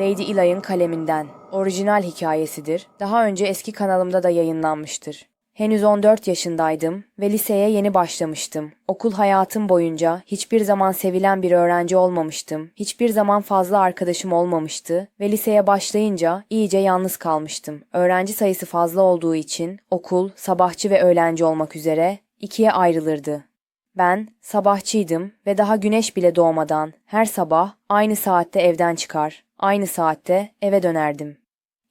Lady Eli'ın kaleminden. Orijinal hikayesidir. Daha önce eski kanalımda da yayınlanmıştır. Henüz 14 yaşındaydım ve liseye yeni başlamıştım. Okul hayatım boyunca hiçbir zaman sevilen bir öğrenci olmamıştım. Hiçbir zaman fazla arkadaşım olmamıştı ve liseye başlayınca iyice yalnız kalmıştım. Öğrenci sayısı fazla olduğu için okul sabahçı ve öğlenci olmak üzere ikiye ayrılırdı. Ben sabahçıydım ve daha güneş bile doğmadan her sabah aynı saatte evden çıkar, aynı saatte eve dönerdim.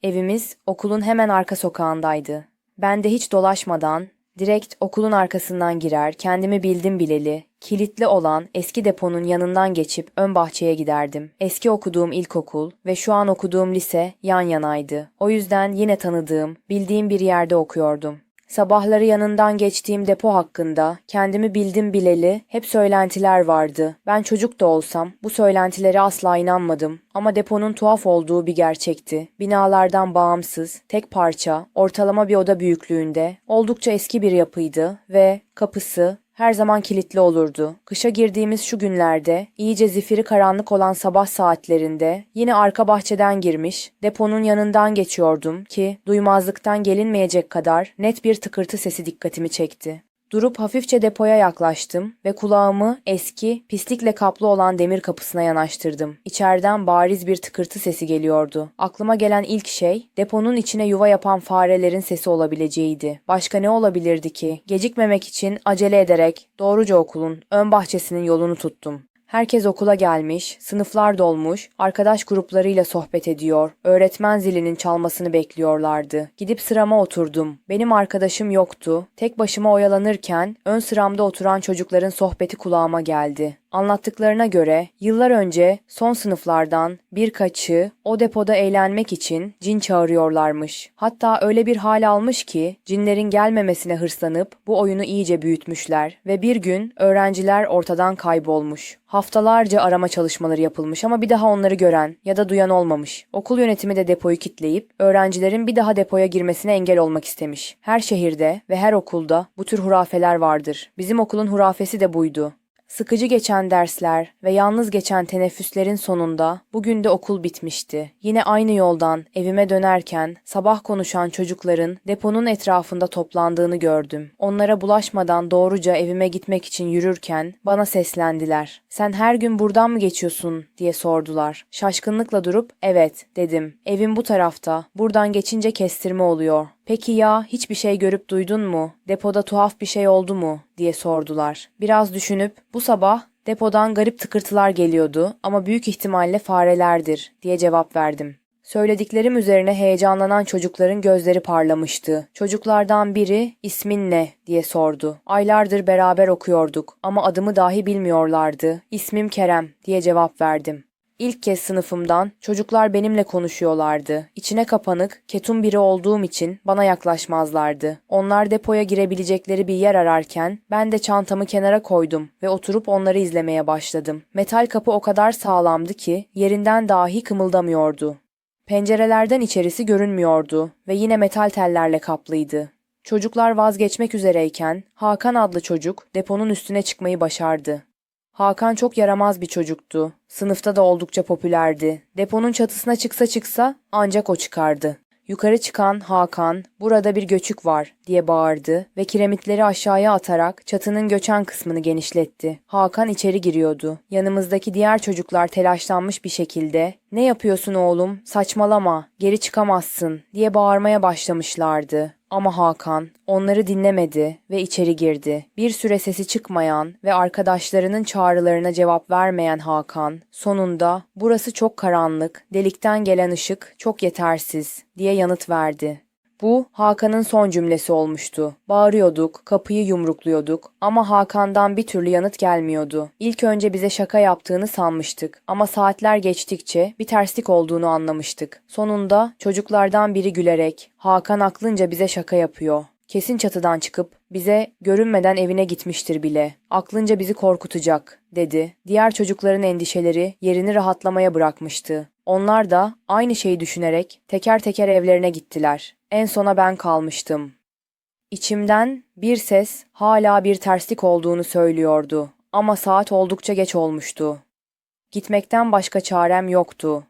Evimiz okulun hemen arka sokağındaydı. Ben de hiç dolaşmadan direkt okulun arkasından girer, kendimi bildim bileli, kilitli olan eski deponun yanından geçip ön bahçeye giderdim. Eski okuduğum ilkokul ve şu an okuduğum lise yan yanaydı. O yüzden yine tanıdığım, bildiğim bir yerde okuyordum. Sabahları yanından geçtiğim depo hakkında kendimi bildim bileli hep söylentiler vardı. Ben çocuk da olsam bu söylentilere asla inanmadım. Ama deponun tuhaf olduğu bir gerçekti. Binalardan bağımsız, tek parça, ortalama bir oda büyüklüğünde, oldukça eski bir yapıydı ve kapısı, her zaman kilitli olurdu. Kışa girdiğimiz şu günlerde, iyice zifiri karanlık olan sabah saatlerinde yine arka bahçeden girmiş, deponun yanından geçiyordum ki duymazlıktan gelinmeyecek kadar net bir tıkırtı sesi dikkatimi çekti. Durup hafifçe depoya yaklaştım ve kulağımı eski, pislikle kaplı olan demir kapısına yanaştırdım. İçeriden bariz bir tıkırtı sesi geliyordu. Aklıma gelen ilk şey, deponun içine yuva yapan farelerin sesi olabileceğiydi. Başka ne olabilirdi ki? Gecikmemek için acele ederek doğruca okulun ön bahçesinin yolunu tuttum. Herkes okula gelmiş, sınıflar dolmuş, arkadaş gruplarıyla sohbet ediyor, öğretmen zilinin çalmasını bekliyorlardı. Gidip sırama oturdum. Benim arkadaşım yoktu. Tek başıma oyalanırken ön sıramda oturan çocukların sohbeti kulağıma geldi. Anlattıklarına göre yıllar önce son sınıflardan birkaçı o depoda eğlenmek için cin çağırıyorlarmış. Hatta öyle bir hal almış ki cinlerin gelmemesine hırslanıp bu oyunu iyice büyütmüşler ve bir gün öğrenciler ortadan kaybolmuş. Haftalarca arama çalışmaları yapılmış ama bir daha onları gören ya da duyan olmamış. Okul yönetimi de depoyu kitleyip öğrencilerin bir daha depoya girmesine engel olmak istemiş. Her şehirde ve her okulda bu tür hurafeler vardır. Bizim okulun hurafesi de buydu. Sıkıcı geçen dersler ve yalnız geçen teneffüslerin sonunda bugün de okul bitmişti. Yine aynı yoldan evime dönerken sabah konuşan çocukların deponun etrafında toplandığını gördüm. Onlara bulaşmadan doğruca evime gitmek için yürürken bana seslendiler. Sen her gün buradan mı geçiyorsun diye sordular. Şaşkınlıkla durup evet dedim. Evim bu tarafta. Buradan geçince kestirme oluyor. Peki ya hiçbir şey görüp duydun mu? Depoda tuhaf bir şey oldu mu? diye sordular. Biraz düşünüp bu sabah depodan garip tıkırtılar geliyordu ama büyük ihtimalle farelerdir diye cevap verdim. Söylediklerim üzerine heyecanlanan çocukların gözleri parlamıştı. Çocuklardan biri ismin ne diye sordu. Aylardır beraber okuyorduk ama adımı dahi bilmiyorlardı. İsmim Kerem diye cevap verdim. İlk kez sınıfımdan çocuklar benimle konuşuyorlardı. İçine kapanık, ketum biri olduğum için bana yaklaşmazlardı. Onlar depoya girebilecekleri bir yer ararken ben de çantamı kenara koydum ve oturup onları izlemeye başladım. Metal kapı o kadar sağlamdı ki yerinden dahi kımıldamıyordu. Pencerelerden içerisi görünmüyordu ve yine metal tellerle kaplıydı. Çocuklar vazgeçmek üzereyken Hakan adlı çocuk deponun üstüne çıkmayı başardı. Hakan çok yaramaz bir çocuktu. Sınıfta da oldukça popülerdi. Deponun çatısına çıksa çıksa ancak o çıkardı. Yukarı çıkan Hakan, burada bir göçük var diye bağırdı ve kiremitleri aşağıya atarak çatının göçen kısmını genişletti. Hakan içeri giriyordu. Yanımızdaki diğer çocuklar telaşlanmış bir şekilde ne yapıyorsun oğlum saçmalama geri çıkamazsın diye bağırmaya başlamışlardı. Ama Hakan onları dinlemedi ve içeri girdi. Bir süre sesi çıkmayan ve arkadaşlarının çağrılarına cevap vermeyen Hakan sonunda burası çok karanlık, delikten gelen ışık çok yetersiz diye yanıt verdi. Bu Hakan'ın son cümlesi olmuştu. Bağırıyorduk, kapıyı yumrukluyorduk ama Hakan'dan bir türlü yanıt gelmiyordu. İlk önce bize şaka yaptığını sanmıştık ama saatler geçtikçe bir terslik olduğunu anlamıştık. Sonunda çocuklardan biri gülerek Hakan aklınca bize şaka yapıyor. Kesin çatıdan çıkıp bize görünmeden evine gitmiştir bile. Aklınca bizi korkutacak, dedi. Diğer çocukların endişeleri yerini rahatlamaya bırakmıştı. Onlar da aynı şeyi düşünerek teker teker evlerine gittiler. En sona ben kalmıştım. İçimden bir ses hala bir terslik olduğunu söylüyordu ama saat oldukça geç olmuştu. Gitmekten başka çarem yoktu.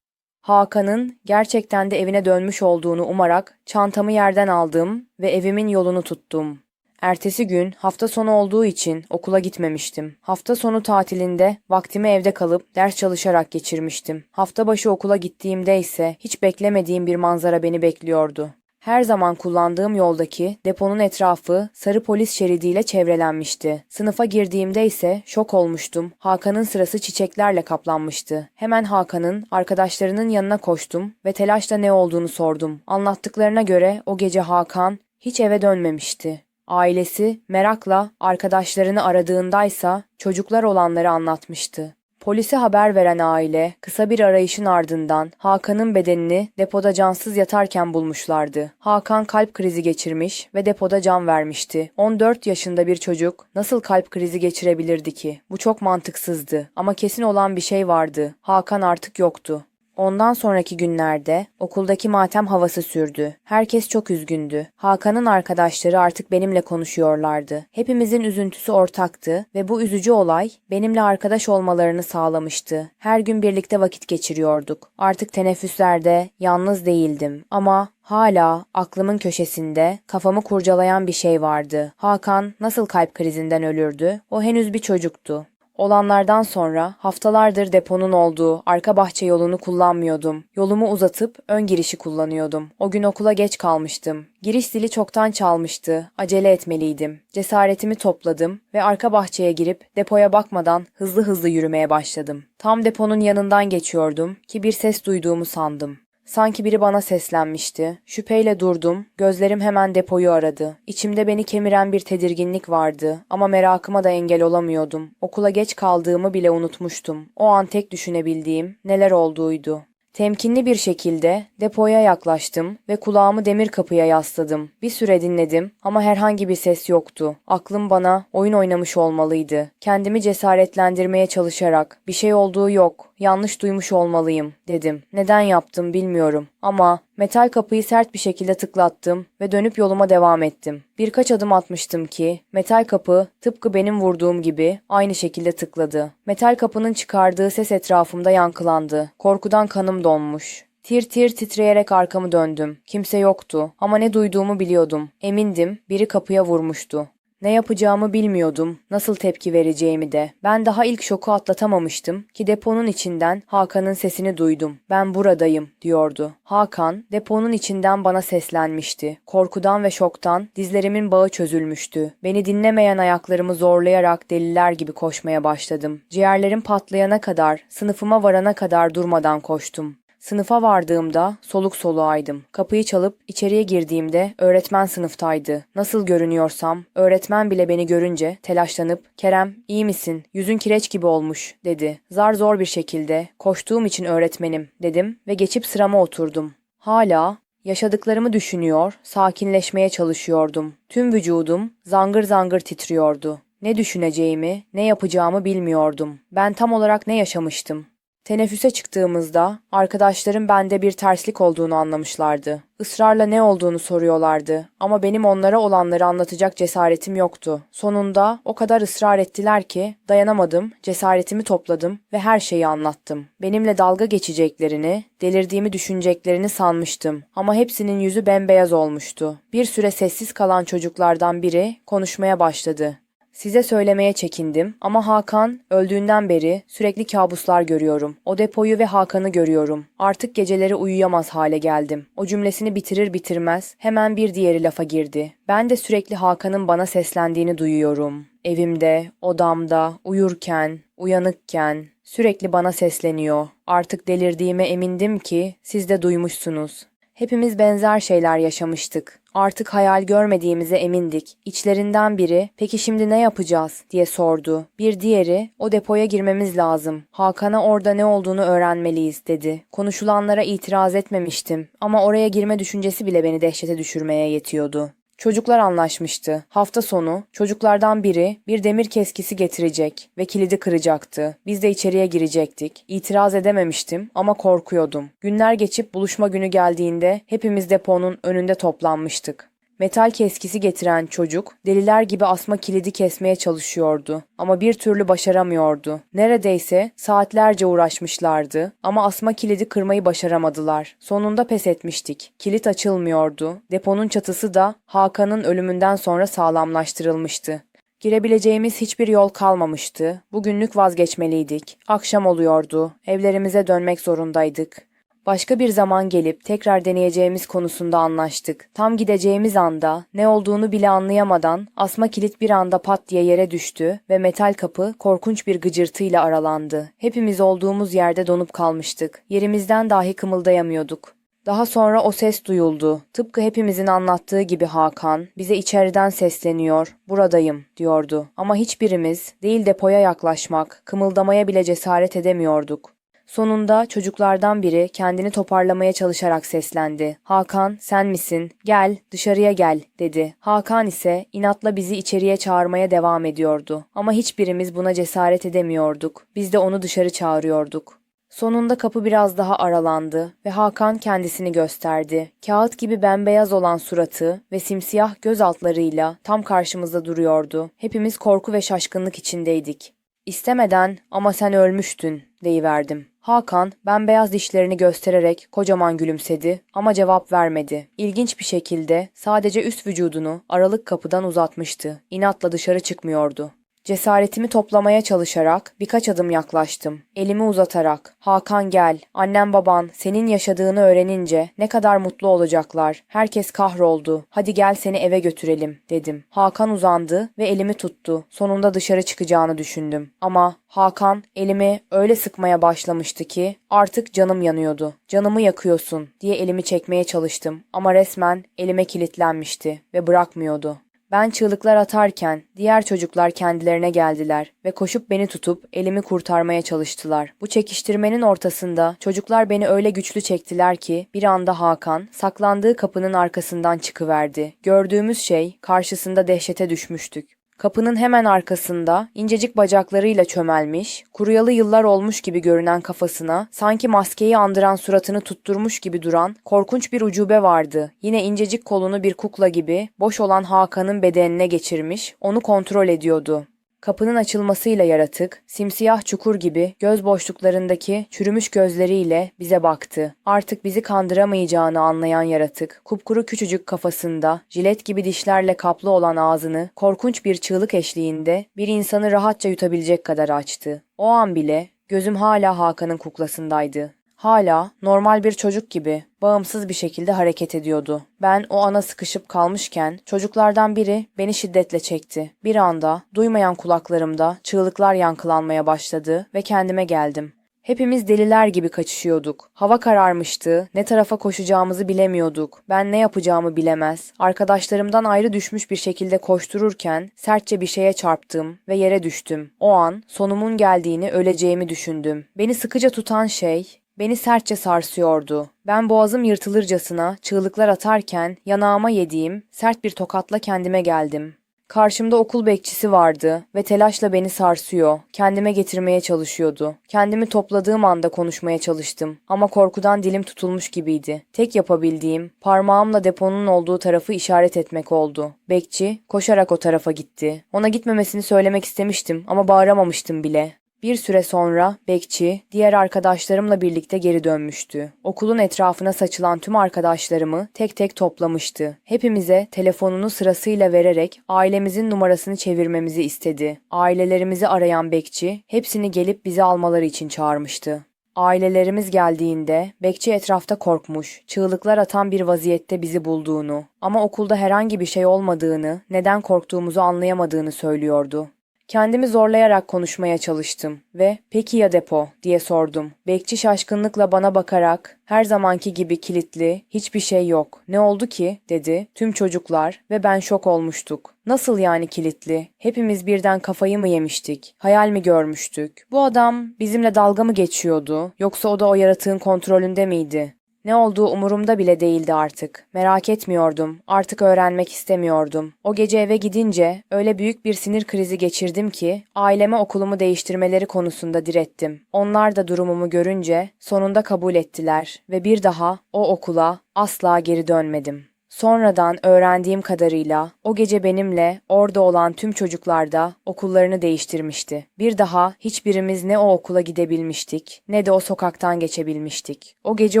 Hakan'ın gerçekten de evine dönmüş olduğunu umarak çantamı yerden aldım ve evimin yolunu tuttum. Ertesi gün hafta sonu olduğu için okula gitmemiştim. Hafta sonu tatilinde vaktimi evde kalıp ders çalışarak geçirmiştim. Hafta başı okula gittiğimde ise hiç beklemediğim bir manzara beni bekliyordu. Her zaman kullandığım yoldaki deponun etrafı sarı polis şeridiyle çevrelenmişti. Sınıfa girdiğimde ise şok olmuştum. Hakan'ın sırası çiçeklerle kaplanmıştı. Hemen Hakan'ın arkadaşlarının yanına koştum ve telaşla ne olduğunu sordum. Anlattıklarına göre o gece Hakan hiç eve dönmemişti. Ailesi merakla arkadaşlarını aradığındaysa çocuklar olanları anlatmıştı. Polise haber veren aile kısa bir arayışın ardından Hakan'ın bedenini depoda cansız yatarken bulmuşlardı. Hakan kalp krizi geçirmiş ve depoda can vermişti. 14 yaşında bir çocuk nasıl kalp krizi geçirebilirdi ki? Bu çok mantıksızdı ama kesin olan bir şey vardı. Hakan artık yoktu. Ondan sonraki günlerde okuldaki matem havası sürdü. Herkes çok üzgündü. Hakan'ın arkadaşları artık benimle konuşuyorlardı. Hepimizin üzüntüsü ortaktı ve bu üzücü olay benimle arkadaş olmalarını sağlamıştı. Her gün birlikte vakit geçiriyorduk. Artık teneffüslerde yalnız değildim ama Hala aklımın köşesinde kafamı kurcalayan bir şey vardı. Hakan nasıl kalp krizinden ölürdü? O henüz bir çocuktu. Olanlardan sonra haftalardır deponun olduğu arka bahçe yolunu kullanmıyordum. Yolumu uzatıp ön girişi kullanıyordum. O gün okula geç kalmıştım. Giriş zili çoktan çalmıştı. Acele etmeliydim. Cesaretimi topladım ve arka bahçeye girip depoya bakmadan hızlı hızlı yürümeye başladım. Tam deponun yanından geçiyordum ki bir ses duyduğumu sandım. Sanki biri bana seslenmişti. Şüpheyle durdum. Gözlerim hemen depoyu aradı. İçimde beni kemiren bir tedirginlik vardı ama merakıma da engel olamıyordum. Okula geç kaldığımı bile unutmuştum. O an tek düşünebildiğim neler olduğuydu. Temkinli bir şekilde depoya yaklaştım ve kulağımı demir kapıya yasladım. Bir süre dinledim ama herhangi bir ses yoktu. Aklım bana oyun oynamış olmalıydı. Kendimi cesaretlendirmeye çalışarak bir şey olduğu yok, yanlış duymuş olmalıyım dedim. Neden yaptım bilmiyorum ama metal kapıyı sert bir şekilde tıklattım ve dönüp yoluma devam ettim. Birkaç adım atmıştım ki metal kapı tıpkı benim vurduğum gibi aynı şekilde tıkladı. Metal kapının çıkardığı ses etrafımda yankılandı. Korkudan kanım donmuş. Tir tir titreyerek arkamı döndüm. Kimse yoktu ama ne duyduğumu biliyordum. Emindim biri kapıya vurmuştu. Ne yapacağımı bilmiyordum, nasıl tepki vereceğimi de. Ben daha ilk şoku atlatamamıştım ki deponun içinden Hakan'ın sesini duydum. Ben buradayım diyordu. Hakan deponun içinden bana seslenmişti. Korkudan ve şoktan dizlerimin bağı çözülmüştü. Beni dinlemeyen ayaklarımı zorlayarak deliler gibi koşmaya başladım. Ciğerlerim patlayana kadar, sınıfıma varana kadar durmadan koştum. Sınıfa vardığımda soluk soluğaydım. Kapıyı çalıp içeriye girdiğimde öğretmen sınıftaydı. Nasıl görünüyorsam öğretmen bile beni görünce telaşlanıp "Kerem, iyi misin? Yüzün kireç gibi olmuş." dedi. Zar zor bir şekilde "Koştuğum için öğretmenim." dedim ve geçip sırama oturdum. Hala Yaşadıklarımı düşünüyor, sakinleşmeye çalışıyordum. Tüm vücudum zangır zangır titriyordu. Ne düşüneceğimi, ne yapacağımı bilmiyordum. Ben tam olarak ne yaşamıştım? Teneffüse çıktığımızda arkadaşlarım bende bir terslik olduğunu anlamışlardı. Israrla ne olduğunu soruyorlardı ama benim onlara olanları anlatacak cesaretim yoktu. Sonunda o kadar ısrar ettiler ki dayanamadım, cesaretimi topladım ve her şeyi anlattım. Benimle dalga geçeceklerini, delirdiğimi düşüneceklerini sanmıştım ama hepsinin yüzü bembeyaz olmuştu. Bir süre sessiz kalan çocuklardan biri konuşmaya başladı. Size söylemeye çekindim ama Hakan öldüğünden beri sürekli kabuslar görüyorum. O depoyu ve Hakan'ı görüyorum. Artık geceleri uyuyamaz hale geldim. O cümlesini bitirir bitirmez hemen bir diğeri lafa girdi. Ben de sürekli Hakan'ın bana seslendiğini duyuyorum. Evimde, odamda, uyurken, uyanıkken sürekli bana sesleniyor. Artık delirdiğime emindim ki siz de duymuşsunuz. Hepimiz benzer şeyler yaşamıştık. Artık hayal görmediğimize emindik. İçlerinden biri, peki şimdi ne yapacağız diye sordu. Bir diğeri, o depoya girmemiz lazım. Hakan'a orada ne olduğunu öğrenmeliyiz dedi. Konuşulanlara itiraz etmemiştim ama oraya girme düşüncesi bile beni dehşete düşürmeye yetiyordu. Çocuklar anlaşmıştı. Hafta sonu çocuklardan biri bir demir keskisi getirecek ve kilidi kıracaktı. Biz de içeriye girecektik. İtiraz edememiştim ama korkuyordum. Günler geçip buluşma günü geldiğinde hepimiz deponun önünde toplanmıştık. Metal keskisi getiren çocuk deliler gibi asma kilidi kesmeye çalışıyordu ama bir türlü başaramıyordu. Neredeyse saatlerce uğraşmışlardı ama asma kilidi kırmayı başaramadılar. Sonunda pes etmiştik. Kilit açılmıyordu. Deponun çatısı da Hakan'ın ölümünden sonra sağlamlaştırılmıştı. Girebileceğimiz hiçbir yol kalmamıştı. Bugünlük vazgeçmeliydik. Akşam oluyordu. Evlerimize dönmek zorundaydık. Başka bir zaman gelip tekrar deneyeceğimiz konusunda anlaştık. Tam gideceğimiz anda ne olduğunu bile anlayamadan asma kilit bir anda pat diye yere düştü ve metal kapı korkunç bir gıcırtıyla aralandı. Hepimiz olduğumuz yerde donup kalmıştık. Yerimizden dahi kımıldayamıyorduk. Daha sonra o ses duyuldu. Tıpkı hepimizin anlattığı gibi Hakan bize içeriden sesleniyor, buradayım diyordu. Ama hiçbirimiz değil depoya yaklaşmak, kımıldamaya bile cesaret edemiyorduk. Sonunda çocuklardan biri kendini toparlamaya çalışarak seslendi. Hakan sen misin? Gel dışarıya gel dedi. Hakan ise inatla bizi içeriye çağırmaya devam ediyordu. Ama hiçbirimiz buna cesaret edemiyorduk. Biz de onu dışarı çağırıyorduk. Sonunda kapı biraz daha aralandı ve Hakan kendisini gösterdi. Kağıt gibi bembeyaz olan suratı ve simsiyah göz altlarıyla tam karşımızda duruyordu. Hepimiz korku ve şaşkınlık içindeydik. İstemeden ama sen ölmüştün deyiverdim. Hakan bembeyaz dişlerini göstererek kocaman gülümsedi ama cevap vermedi. İlginç bir şekilde sadece üst vücudunu aralık kapıdan uzatmıştı. İnatla dışarı çıkmıyordu. Cesaretimi toplamaya çalışarak birkaç adım yaklaştım. Elimi uzatarak "Hakan gel. Annem baban senin yaşadığını öğrenince ne kadar mutlu olacaklar. Herkes kahroldu. Hadi gel seni eve götürelim." dedim. Hakan uzandı ve elimi tuttu. Sonunda dışarı çıkacağını düşündüm. Ama Hakan elimi öyle sıkmaya başlamıştı ki artık canım yanıyordu. "Canımı yakıyorsun." diye elimi çekmeye çalıştım ama resmen elime kilitlenmişti ve bırakmıyordu. Ben çığlıklar atarken diğer çocuklar kendilerine geldiler ve koşup beni tutup elimi kurtarmaya çalıştılar. Bu çekiştirmenin ortasında çocuklar beni öyle güçlü çektiler ki bir anda Hakan saklandığı kapının arkasından çıkıverdi. Gördüğümüz şey karşısında dehşete düşmüştük. Kapının hemen arkasında incecik bacaklarıyla çömelmiş, kuruyalı yıllar olmuş gibi görünen kafasına sanki maskeyi andıran suratını tutturmuş gibi duran korkunç bir ucube vardı. Yine incecik kolunu bir kukla gibi boş olan Hakan'ın bedenine geçirmiş, onu kontrol ediyordu. Kapının açılmasıyla yaratık, simsiyah çukur gibi göz boşluklarındaki çürümüş gözleriyle bize baktı. Artık bizi kandıramayacağını anlayan yaratık, kupkuru küçücük kafasında, jilet gibi dişlerle kaplı olan ağzını korkunç bir çığlık eşliğinde bir insanı rahatça yutabilecek kadar açtı. O an bile gözüm hala Hakan'ın kuklasındaydı. Hala normal bir çocuk gibi bağımsız bir şekilde hareket ediyordu. Ben o ana sıkışıp kalmışken çocuklardan biri beni şiddetle çekti. Bir anda duymayan kulaklarımda çığlıklar yankılanmaya başladı ve kendime geldim. Hepimiz deliler gibi kaçışıyorduk. Hava kararmıştı, ne tarafa koşacağımızı bilemiyorduk. Ben ne yapacağımı bilemez. Arkadaşlarımdan ayrı düşmüş bir şekilde koştururken sertçe bir şeye çarptım ve yere düştüm. O an sonumun geldiğini, öleceğimi düşündüm. Beni sıkıca tutan şey Beni sertçe sarsıyordu. Ben boğazım yırtılırcasına çığlıklar atarken yanağıma yediğim sert bir tokatla kendime geldim. Karşımda okul bekçisi vardı ve telaşla beni sarsıyor, kendime getirmeye çalışıyordu. Kendimi topladığım anda konuşmaya çalıştım ama korkudan dilim tutulmuş gibiydi. Tek yapabildiğim parmağımla deponun olduğu tarafı işaret etmek oldu. Bekçi koşarak o tarafa gitti. Ona gitmemesini söylemek istemiştim ama bağıramamıştım bile. Bir süre sonra bekçi diğer arkadaşlarımla birlikte geri dönmüştü. Okulun etrafına saçılan tüm arkadaşlarımı tek tek toplamıştı. Hepimize telefonunu sırasıyla vererek ailemizin numarasını çevirmemizi istedi. Ailelerimizi arayan bekçi hepsini gelip bizi almaları için çağırmıştı. Ailelerimiz geldiğinde bekçi etrafta korkmuş, çığlıklar atan bir vaziyette bizi bulduğunu ama okulda herhangi bir şey olmadığını, neden korktuğumuzu anlayamadığını söylüyordu. Kendimi zorlayarak konuşmaya çalıştım ve "Peki ya depo?" diye sordum. Bekçi şaşkınlıkla bana bakarak "Her zamanki gibi kilitli, hiçbir şey yok. Ne oldu ki?" dedi. Tüm çocuklar ve ben şok olmuştuk. Nasıl yani kilitli? Hepimiz birden kafayı mı yemiştik? Hayal mi görmüştük? Bu adam bizimle dalga mı geçiyordu? Yoksa o da o yaratığın kontrolünde miydi? Ne olduğu umurumda bile değildi artık. Merak etmiyordum. Artık öğrenmek istemiyordum. O gece eve gidince öyle büyük bir sinir krizi geçirdim ki aileme okulumu değiştirmeleri konusunda direttim. Onlar da durumumu görünce sonunda kabul ettiler ve bir daha o okula asla geri dönmedim. Sonradan öğrendiğim kadarıyla o gece benimle orada olan tüm çocuklar da okullarını değiştirmişti. Bir daha hiçbirimiz ne o okula gidebilmiştik ne de o sokaktan geçebilmiştik. O gece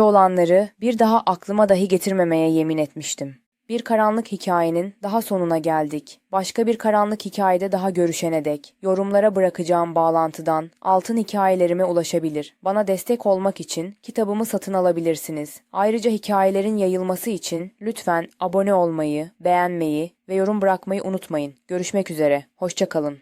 olanları bir daha aklıma dahi getirmemeye yemin etmiştim. Bir karanlık hikayenin daha sonuna geldik. Başka bir karanlık hikayede daha görüşene dek yorumlara bırakacağım bağlantıdan altın hikayelerime ulaşabilir. Bana destek olmak için kitabımı satın alabilirsiniz. Ayrıca hikayelerin yayılması için lütfen abone olmayı, beğenmeyi ve yorum bırakmayı unutmayın. Görüşmek üzere. Hoşçakalın.